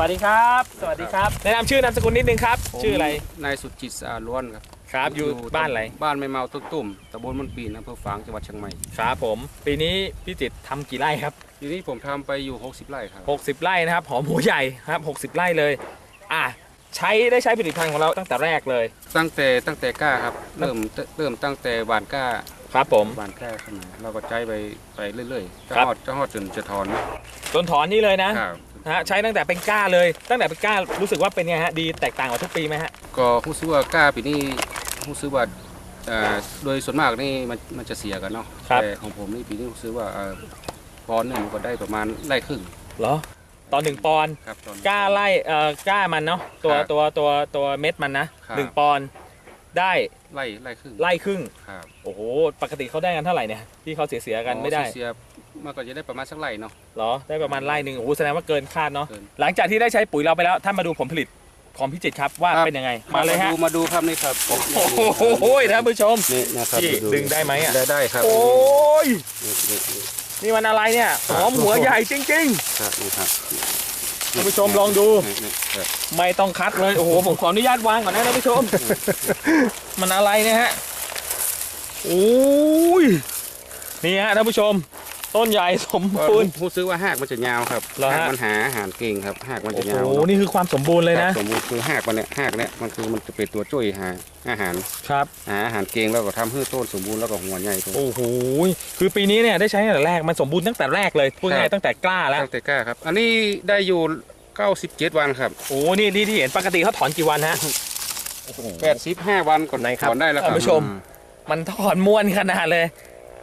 สวัสดีครับ สวัสดีครับแนะนำชื่อนามสกุลนิดนึงครับชื่ออะไรนายสุดจิตสะอาดล้วนครับครับอยู่บ้านอะไรบ้านไม่เมาต้นตุ่มตำบลมันปีนอำเภอฝางจังหวัดเชียงใหม่ครับผม ปีนี้พี่จิตรทำกี่ไร่ครับ ทีนี้ผมทำไปอยู่ 60 ไร่ครับ 60 ไร่นะครับหอมหัวใหญ่ครับ60 ไร่เลย อะใช้ได้ใช้ผลิตภัณฑ์ของเราตั้งแต่แรกเลยตั้งแต่ตั้งแต่กล้าครับ เริ่มเริ่มตั้งแต่หวานกล้าครับผม หวานกล้าขึ้นมาเราก็ใช้ไปไปเรื่อยๆจะครับฮอดจะฮอดจนจะถอนนะจนถอนนี่เลยนะ ครับ ฮะใช้ตั้งแต่เป็นก้าเลย ตั้งแต่เป็นก้ารู้สึกว่าเป็นไงฮะดีแตกต่างกว่าทุกปีไหมฮะก็รู้สึกว่ากล้าปีนี้รู้สึกว่าเอ่อโดยส่วนมากนี่มันมันจะเสียกันเนาะครับ แต่ของผมนี่ปีนี้รู้สึกว่าเอ่อปอนด์เนี่ยมันก็ได้ประมาณไร่ครึ่งเหรอตอนหนึ่งปอนด์ครับตอน ก้าไล่เอ่อก้ามันเนาะตัวครับตัวตัวตัวเม็ดมันนะครับ หนึ่งปอนด์ได้ไร่ไร่ครึ่งไล่ครึ่ง ครับโอ้โหปกติเขาได้กันเท่าไหร่เนี่ยที่เขาเสียเสียๆกันไม่ได้ เสียๆ มันก็จะได้ประมาณสักไร่เนาะ เหรอได้ประมาณไร่หนึ่งโอ้โหแสดงว่าเกินคาดเนาะเกิน หลังจากที่ได้ใช้ปุ๋ยเราไปแล้วท่านมาดูผลผลิตของพี่จิตรครับว่าครับเป็นยังไงมาเลยฮะดูมาดูครับนี่ครับโอ้โหท่านผู้ชม นี่นะครับพี่ดึงได้ไหมอะ ได้ได้ครับโอ้ยนี่นี่นี่ นี่มันอะไรเนี่ยหอมหัวใหญ่จริง ครับนี่ครับๆท่านผู้ชมลองดู นี่นี่ครับไม่ต้องคัดเลยโอ้โหผมขออนุญาตวางก่อนนะท่านผู้ชม มันอะไรเนี่ยฮะโอ้ยนี่ฮะท่านผู้ชม ต้นใหญ่สมก็บูรณ์ ผู้ซื้อว่าหากมันจะยาวครับเหรอฮะ หากมันหาอาหารเก่งครับหากมันโอ้จะโหยาวนี่คือความสมบูรณ์เลยคนะรับสมมติคือหากมันเนี่ยหากเนี่ยมันคือมันจะเป็นตัวช่วยหาอาหารครับ หาอาหารเก่งแล้วก็ทำให้ต้นสมบูรณ์แล้วก็หัวใหญ่ตัว โอ้โหคือปีนี้เนี่ยได้ใช้ตั้งแต่แรกมันสมบูรณ์ตั้งแต่แรกเลยพูดครัง่ายบ ๆตั้งแต่กล้าแล้วตั้งแต่กล้าครับ อันนี้ได้อยู่97วันครับโอ้โหนี่ที่ที่เห็นปกติเขาถอนกี่วันฮะ 85วันก่อนไหนครับถอนได้แล้วครับท่านผู้ชม มันถอนม้วนขนาดเลย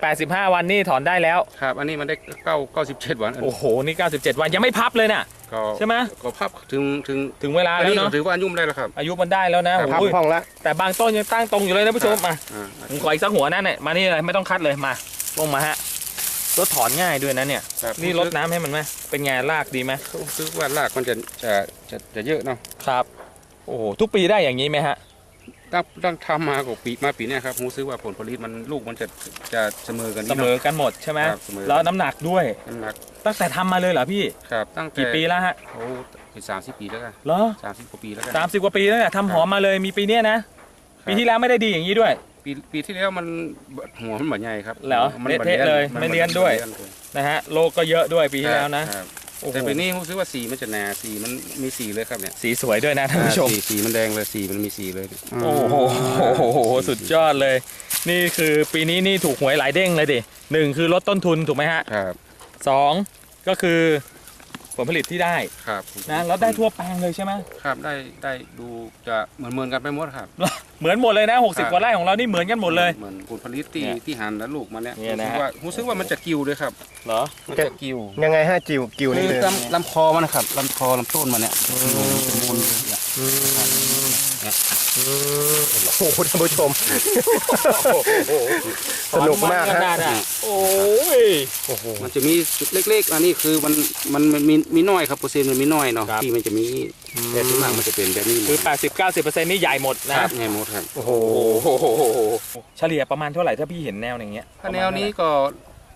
85 วันนี่ถอนได้แล้ว ครับ อันนี้มันได้9 97วันโอ้โห นี่ 97 วันยังไม่พับเลยน่ะ ก็ใช่ไหมก็พับถึงถึงถึงเวลาอันแล้วนี้ก็เนาะถือว่าอายุ่มได้แล้วครับ อายุมันได้แล้วนะครับพับโอ้ยห้องละแต่บางต้นยังตั้งตรงอยู่เลยนะผู้ชมมาอ่าผมขออีกสักหัวนั่นเนี่ยมานี่เลยไม่ต้องคัดเลยมาลงมาฮะรถถอนง่ายด้วยนะเนี่ย ครับนี่รดน้ำให้มันไหมเป็นไงรากดีไหมรู้สึกว่ารากมันจะจะจะจะเยอะเนาะครับ โอ้โหทุกปีได้อย่างนี้ไหมฮะ ตั้งตั้งทำมากับปีมาปีเนี้ยครับรู้สึกว่าผลผลิตมันลูกมันจะจะเสมอกันเสนิดมหน่ออยกันหมดใช่ไหมครับเสมอ แล้วน้ำหนักด้วย น้ำหนักตั้งแต่ทำมาเลยเหรอพี่ ครับตั้งแต่กี่ปีแล้วฮะโอ้เป็นสามสิบปีแล้วกันเหรอสามสิบกว่าปีแล้วกัน สามสิบกว่าปีแล้วเนี่ยทำหอมมาเลยมีปีเนี้ยนะ ปีที่แล้วไม่ได้ดีอย่างนี้ด้วย ปีปีที่แล้วมันหัวมันแบบใหญ่ครับเหรอมันเละเทะเลยมัไม่เลี้ยนด้วยมันะฮะโลก็เยอะด้วยปีที่แล้วนะ ครับโอ้โห แต่ปีนี้รู้สึกว่าสีมันจะหนาสีมันมีสีเลยครับเนี่ยสีสวยด้วยนะท่านผู้ชม สีสีมันแดงเลยสีมันมีสีเลยโอ้โหสุดยอดเลย นี่คือปีนี้นี่ถูกหวยหลายเด้งเลยดิหนึ่งคือลดต้นทุนถูกไหมฮะครับสองก็คือผลผลิตที่ได้ครับนะแล้วได้ทั่วแปลงเลยใช่ไหมครับได้ได้ดูจะเหมือนเหมือนกันไปหมดครับเหมือนหมดเลยนะครั60บกว่าไร่ของเรานี่เหมือนกันหมดเลย เหมือนผลผลิตที่เนี่ยที่หันแล้วลูกมันเนี่ยเนี่ยนะรู้สึกว่ารู้สึกว่ามันจะกิ้วด้วยครับเหรอ มันจะกิ้วยังไงฮะจิวกิวนี่คืคืออลำลำคอมันนะครับลำคอลำต้นมันเนี่ยมันมุนเลยเนี่ยโอ้โหท่านผู้ชม สนุกมากถอนฮะนอะโอ้ย โอ้โห มันจะมีจุดเล็กๆ อันนี้คือมันมันมันมีมีน้อยครับเปอร์เซ็นต์มันมีน้อยเนาะครับ ที่มันจะมีแต่ส่วนมากมันจะเป็นแบบนี้หมดคือ80-90%นี่ใหญ่หมดนะครับ ไงหมดครับโอ้โห โอ้โหเฉลี่ยประมาณเท่าไหร่ถ้าพี่เห็นแนวอย่างเงี้ยถ้าแนวนี้ก็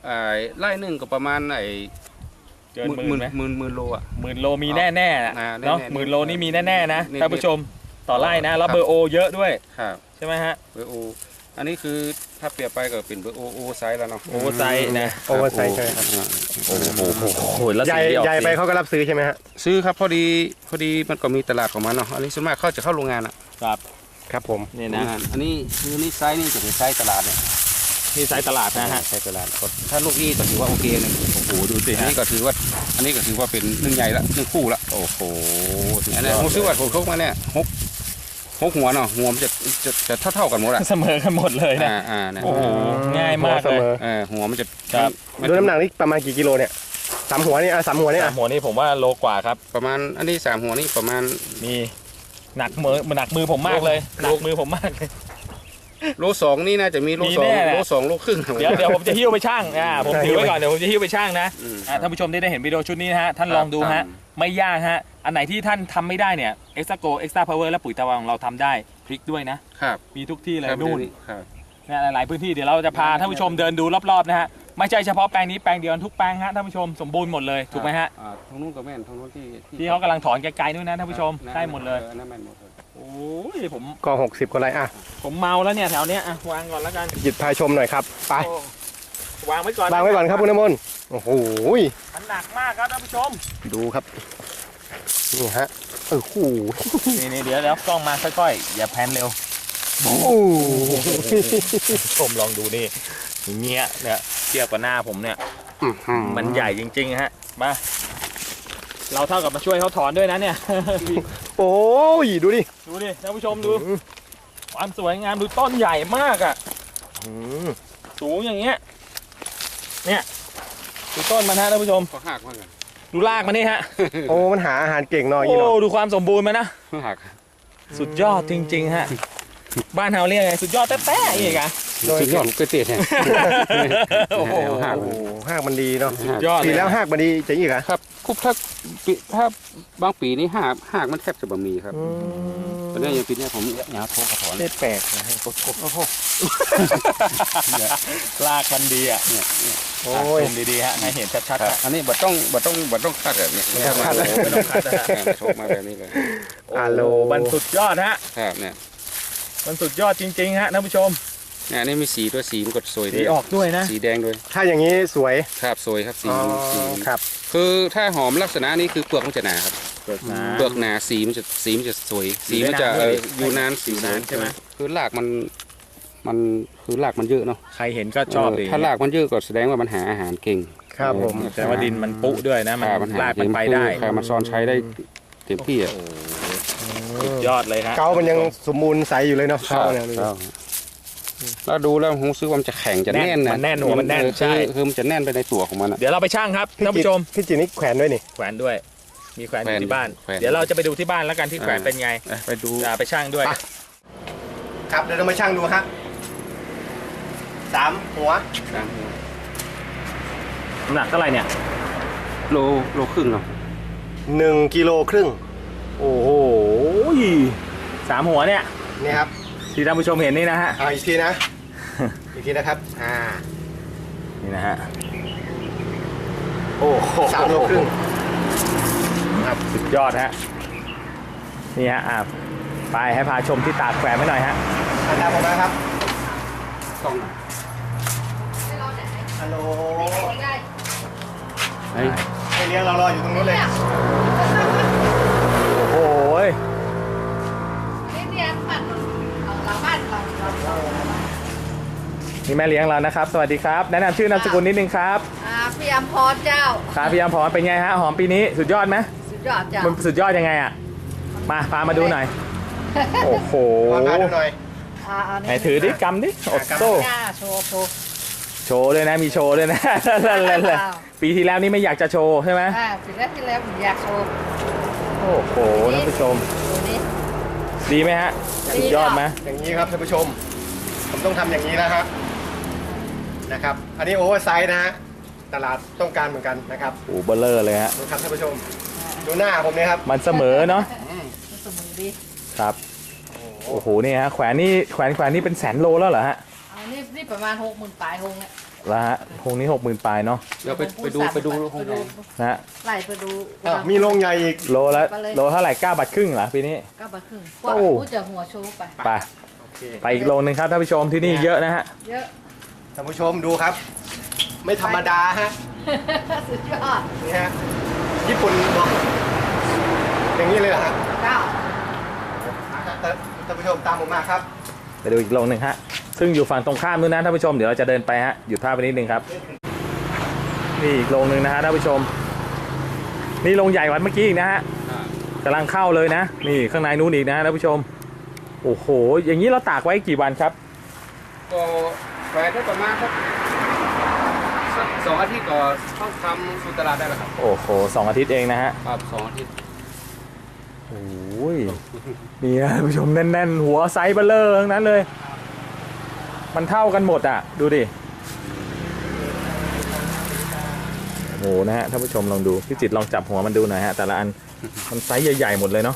ไอ้ไล่หนึ่งก็ประมาณไอ้เกินหหมื่มื่นนไหมหมื่นหมื่นโลอะ หมื่นโลมีแน่ๆนะอ่าแน่ๆเนาะหมื่นโลนี่มีแน่ๆนะนี่ท่านผู้ชม ต่อไร่นะ แล้วครับเบอร์โอเยอะด้วย ครับใช่ไหมฮะ เบอร์โอ อันนี้คือถ้าเปรียบไปก็เป็นเบอร์โอโอไซส์แล้วเนาะโอเวอร์ไซส์นะ โอเวอร์ไซส์ใช่ไหมครับ อ่าโอ้โหแล้วใหญ่สีออกใหญ่ไปสีเขาก็รับซื้อใช่ไหมฮะ ซื้อครับพอดีพอดีมันก็มีตลาดของมันเนาะ อันนี้ส่วนมากเขาจะเข้าโรงงานอะครับครับผม นี่โรนะงงานอันนี้คือนี่ไซส์นี่จะเป็นไซส์ตลาดเนี่ยนี่ไซส์ตลาดนะฮะไซส์ตลาดก็ถ้าลูกนี้ก็ถือว่าโอเคหนึงโอ้โหดูสิอันฮะนี้ก็ถือว่า อันนี้ก็ถือว่าเป็นหนึ่งใหญ่ละหนึ่งคู่ละ โอ้โหสุดอันยนี้อดผมซื้อว่าผมเขามาเนี่ยหก หกหัวเนาะหัวมันจะจะจะเท่าเท่าๆกันหมดอะเสมอกันหมดเลยนะอ่าอ่าเนี่ยโอ้โหง่ายมากเสเลยมอเออหัวมันจะครับมันดูน้ำหนักนี่ประมาณกี่กิโลเนี่ยสามหัวนี่อะสามหัวนี่สาอะมหัวนี่ผมว่าโลกว่าครับ ประมาณอันนี้สามหัวนี่ประมาณมีหนักมือหนักมือผมมากเลยหโลนักมือผมมากเลยโลสองนี่น่าจะมีโลมีสองแน่แหละโลสองโลครึ่งเดี๋ยวเดี๋ยวผมจะหิ้วไปช่างอ่าผมถือไว้ก่อนเดี๋ยวผมจะหิ้วไปช่างนะอืมอ่าท่านผู้ชมได้ได้เห็นวิดีโอชุดนี้นะฮะท่านครับลองดูฮะครับ ไม่ยากฮะ อันไหนที่ท่านทำไม่ได้เนี่ย Extra Go Extra Power และปุ๋ยตะวันของเราทำได้พลิกด้วยนะ ครับมีทุกที่เลยครับนู่นครับเนี่ยหลายๆพื้นที่เดี๋ยวเราจะพาท่านผู้ชมเดินดูรอบๆนะฮะไม่ใช่เฉพาะแปลงนี้แปลงเดียวทุกแปลงฮะท่านผู้ชมสมบูรณ์หมดเลยถูกไหมฮะอ่าทางนู้นก็แม่นทางนู้นที่ที่เขากำลังถอนไกลๆด้วยนะท่านผู้ชมนั่นได้หมดเลย ออนั่นแม่นหมดเลยโอ้ยผมก็หกสิบกว่าไรอะผมเมาแล้วเนี่ยแถวเนี้ยอะวางก่อนแล้วกันหยิบพาชมหน่อยครับ ไป โอ้ วางไว้ก่อนวางไว้ก่อนครับคุณน้ำมนต์โอ้โหมันหนักมากครับท่านผู้ชม ดูครับ นี่ฮะโอ้โหนี่นี่เดี๋ยวแล้วกล้องมาค่อยๆอย่าแพนเร็วโอ้โหผมลองดูนี่อย่างเงี้ยเนี่ยเทียบกับหน้าผมเนี่ยอื้อหือมันใหญ่จริงๆฮะมาเราเท่ากับมาช่วยเขาถอนด้วยนะเนี่ย โอ้ยดูดิ ดูดิท่านผู้ชมดู ความสวยงามดูต้นใหญ่มากอะ่ะอืมสูงอย่างเงี้ย เนี่ยดูต้นมันฮะท่านผู้ชมก็หักมากเลยดูรากมันนี่ฮะโอ้มันหาอาหารเก่งหน่อยอีโอ้เนาะดูความสมบูรณ์มันนะ หัก สุดยอดจริง ๆ ฮะ บ้านเฮาเรียกไง สุดยอดแต้ๆอีกอะ สุดยอดก๋วยเตี๋ยวเนี่ยโอ้โหหักโอ้โหหากมันดีเนาะสุดยอดปีเลยแล้วหากมันดีจะอีกเหรอครับคุบถ้าปีถ้าบางปีนี่หักหักมันแทบจะบะมีครับตอนนี้อย่างปีเนี้ยผมอยากโทรกระถอนเล็ดแปลกนะโอ้โหรากมันดีอะเนี่ยเนี่ยโอ้ยซูมดีๆฮะให้เห็นชัดๆครับฮะอันนี้บัดต้องบัดต้องบัดต้องคัดแบบนี้ไม่ต้องคัดโอ้โหไม่ต้องคัดนะฮะโชกมาแบบนี้เลยฮัลโหลมันสุดยอดฮะครับเนี่ยมันสุดยอดจริงๆฮะท่านผู้ชม เนี่ยอันนี้มีสีด้วยสีมันก็สวยสีออกด้วยนะ สีแดงด้วยถ้าอย่างนี้สวยครับสวยครับสีอ๋อสีครับ คือถ้าหอมลักษณะนี้คือเปลือกมันจะหนาครับเปิดมาเปลือกหนาสีมันจะสีมันจะสวย สีสีมันจะได้นานเอ่อด้วยอยู่นานสีอยู่นานใช่ไหมคือรากมันมันคือรากมันเยอะเนาะใครเห็นก็ชอบเอดีอถ้ารากมันเยอะก็แสดงว่ามันหาอาหารเก่ง ครับผม แต่ว่าดินมันปุด้วยนะ มันอ่ามันหารากมันไปได้ครับมันซ่อนใช้ได้เต็มที่อะ สุดยอดเลยฮะ เกามันยังสมบูรณ์ใสอยู่เลยเนาะครัเกาบเนี่ยครับ แล้วดูแล้วผมรู้สึกว่ามันจะแข็งจะแน่นนะมันแน่นหัวมันแน่นเออใช่คือคือมันจะแน่นไปในตัวของมันอะเดี๋ยวเราไปช่างครับท่านผู้ชมพี่จิตนี่แขวนด้วยนี่แขวนด้วย มีแขวนอยู่ที่บ้านแขวนเดี๋ยวเราจะไปดูที่บ้านแล้วกันที่แขวนอ่าเป็นไงเอ้ยไปดูอ่าไปช่างด้วยไปครับเดี๋ยวเรามาช่างดูฮะสามหัวน้ำหนักเท่าไหร่เนี่ยโลโลครึ่งเนาะหนึ่งกิโลครึ่ง โอ้โหสามหัวเนี่ยนี่ครับ ที่ท่านผู้ชมเห็นนี่นะฮะเอาอีกทีนะ อีกทีนะครับ อ่า นี่นะฮะ โอ้โหสามโลครึ่งสุดยอดฮะ นี่ฮะอ่าไปให้พาชมที่ตากแขวนไว้หน่อยฮะอันดับผมนะครับต้องฮัลโหลเฮ้ยให้เลี้ยงเรารออยู่ตรงนู้นเลย นี่แม่เลี้ยงเรานะครับ สวัสดีครับ แนะนำชื่อนามสกุลนิดนึงครับอ่าพี่อมพรเจ้า ครับพี่ยามพรเป็นไงฮะหอมปีนี้สุดยอดไหมสุดยอดเจ้า มันสุดยอดยังไงอะมาพามาดูหน่อยโอ้โหวางขาดูหน่อย อ่าเอาไหนถือดิกำดิอดโซ่จ้าโชว์โชว์ โชว์ด้วยนะมีโชว์ด้วยนะปีที่แล้วนี่ไม่อยากจะโชว์ใช่ไหมอ่าปีแรกที่แล้วผมอยากโชว์โอ้โหท่านผู้ชม ดูนี่ ดีไหมฮะ สุดยอดไหมอย่างนี้ครับท่านผู้ชม ผมต้องทำอย่างนี้นะฮะ นะครับ อันนี้โอเวอร์ไซส์นะฮะ ตลาดต้องการเหมือนกันนะครับ โอ้เบลเลอร์เลยฮะ ดูครับท่านผู้ชม ดูหน้าผมเนี่ยครับมันเสมอเนาะสมุนดีครับ โอ้โหนี่ฮะแขวนนี่แขวนแขวนนี่เป็นแสนโลแล้วเหรอฮะเอานี่นี่ประมาณหกหมื่นปลายหงเนี่ยแล้วฮะคงนี้หกหมื่นปลายเนาะเดี๋ยวไปไปดูไปดูไปดูนะฮะไล่ไปดูอะมีโรงใหญ่อีก โลละไปเลยโลเท่าไหร่เก้าบาทครึ่งเหรอปีนี้ ก็บาครึ่งกว่าโอ้พูดจะหัวโชว์ไปไป โอเค ไปอีกโลนึงครับท่านผู้ชมที่นี่เยอะนะฮะ เยอะ ท่านผู้ชมดูครับ ไม่ธรรมดาฮะสุดยอดนี่ฮะญี่ปุ่นบอกอย่างนี้เลยเหรอฮะเจ้าท่านผู้ชมตามผมมาครับไปดูอีกโรงหนึ่งฮะ ซึ่งอยู่ฝั่งตรงข้ามนู้นนะท่านผู้ชม เดี๋ยวเราจะเดินไปฮะ หยุดภาพไปนิดนึงครับ นี่อีกโรงหนึ่งนะฮะท่านผู้ชม นี่โรงใหญ่กวันเมื่อกี้อีกนะฮะกำลังเข้าเลยนะ นี่ข้างในนู้นอีกนะฮะท่านผู้ชม โอ้โห อย่างนี้เราตากไว้กี่วันครับ ก็ แขวนได้ประมาณสักสักสองอาทิตย์ก็ต้องทำสู่ตลาดได้แล้วครับโอ้โหสองอาทิตย์เองนะฮะครับสองอาทิตย์โอ้ยนี่ฮะท่านผู้ชมแน่น ๆ หัวไซส์เบลเลอร์ทั้งนั้นเลย มันเท่ากันหมดอะ ดูดิโอ้โหนะฮะท่านผู้ชมลองดูพี่จิตรลองจับหัวมันดูหน่อยฮะแต่ละอันมันไซส์ใหญ่ๆหมดเลยเนาะ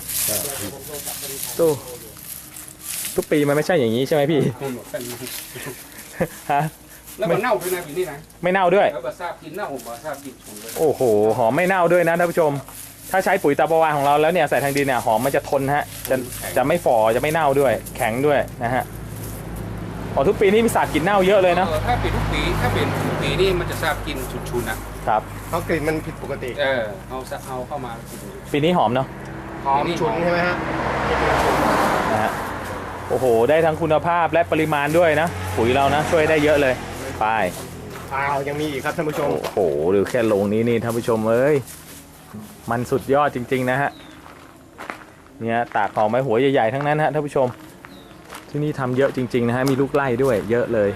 ตู้ทุกปีมันไม่ใช่อย่างนี้ใช่ไหมพี่ ฮะแล้วมันเน่าด้วยนะปีนี้นะไม่เน่าด้วย แล้วบาทราบกินเน่าบาทราบกินฉุนเลยโอ้โห หอมไม่เน่าด้วยนะท่านผู้ชม ถ้าใช้ปุ๋ยตาประวานของเราแล้วเนี่ยใส่ทางดินเนี่ยหอมมันจะทนฮะ จะจะไม่ฝ่อจะไม่เน่าด้วย แข็งด้วยนะฮะอ๋อทุกปีนี่มีสัตว์กินเน่าเยอะเลยนะออถ้าเป็นทุกปีถ้าเป็นทุกปีนี่มันจะทราบกินฉุนๆอะ ครับ เพราะกลิ่นมันผิดปกติ เออเอาซะเอาเข้ามากินปีนี้หอมเนาะ หอมฉุนใช่ไหมฮะกลิ่นฉุนนะฮะโอ้โห ได้ทั้งคุณภาพและปริมาณด้วยนะ ปุ๋ยเรานะ ช่วยได้เยอะเลยไปอ้าวยังมีอีกครับท่านผู้ชม โอ้โหดูแค่โรงนี้นี่ท่านผู้ชมเอ้ยมันสุดยอดจริง ๆ นะฮะเนี่ยตากหอมไม้หัวใหญ่ๆทั้งนั้นฮะท่านผู้ชม ที่นี่ทำเยอะจริง ๆ นะฮะมีลูกไล่ด้วย เยอะเลย